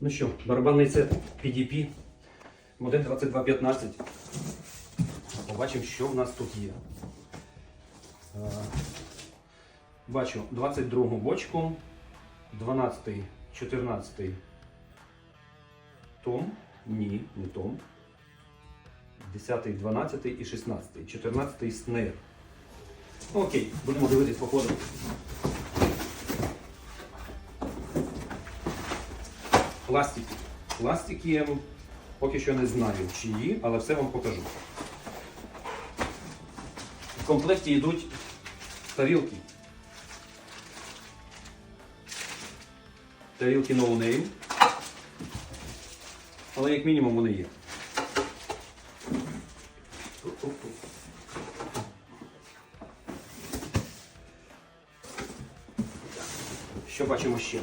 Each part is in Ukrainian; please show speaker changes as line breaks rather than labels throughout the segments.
Ну що, барабанний сет PDP, модель 2215. Побачимо, що в нас тут є. Е, Бачу 22 бочку, 12, 14 том. Ні, не том. 10, 12 і 16. 14 снейр. Окей, будемо дивитись по ходу. Пластик. Пластик є, поки що не знаю чиї, але все вам покажу. В комплекті йдуть тарілки. Тарілки no name. Але як мінімум вони є. Що бачимо ще?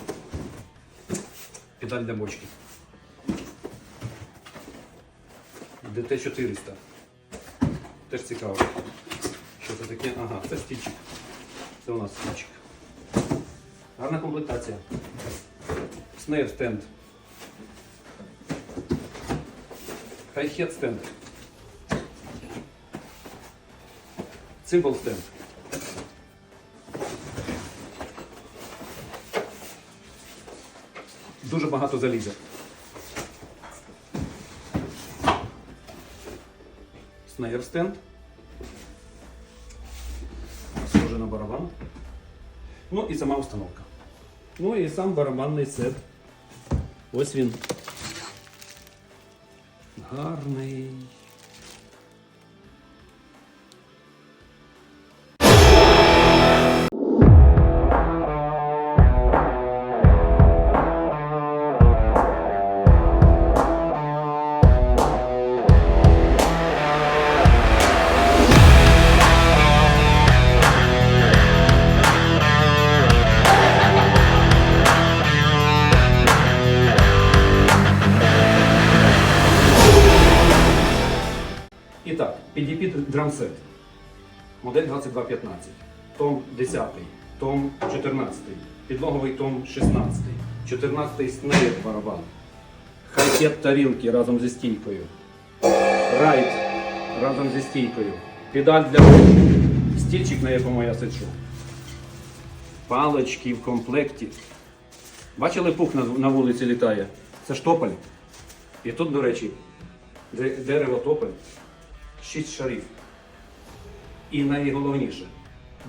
Педаль для бочки. ДТ-400. Теж цікаво. Що це таке? Ага, це стільчик. Це у нас стільчик. Гарна комплектація. Снейр стенд. Хай-хет стенд. Цимбал стенд. Дуже багато заліза. Снейр стенд. Схоже на барабан. Ну і сама установка. Ну і сам барабанний сет. Ось він. Гарний. І так, PDP драмсет. Модель 2215. Том 10, том 14, підлоговий том 16, 14 снейр барабан. Хайкет тарілки разом зі стійкою. Райт разом зі стійкою. Педаль для ручки. Стільчик, на якому я сиджу. Палички в комплекті. Бачили пух на, вулиці літає? Це штопель. І тут, до речі, дерево тополь. 6 шарів. І найголовніше,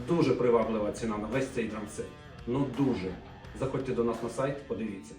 дуже приваблива ціна на весь цей драмсет. Ну дуже. Заходьте до нас на сайт, подивіться.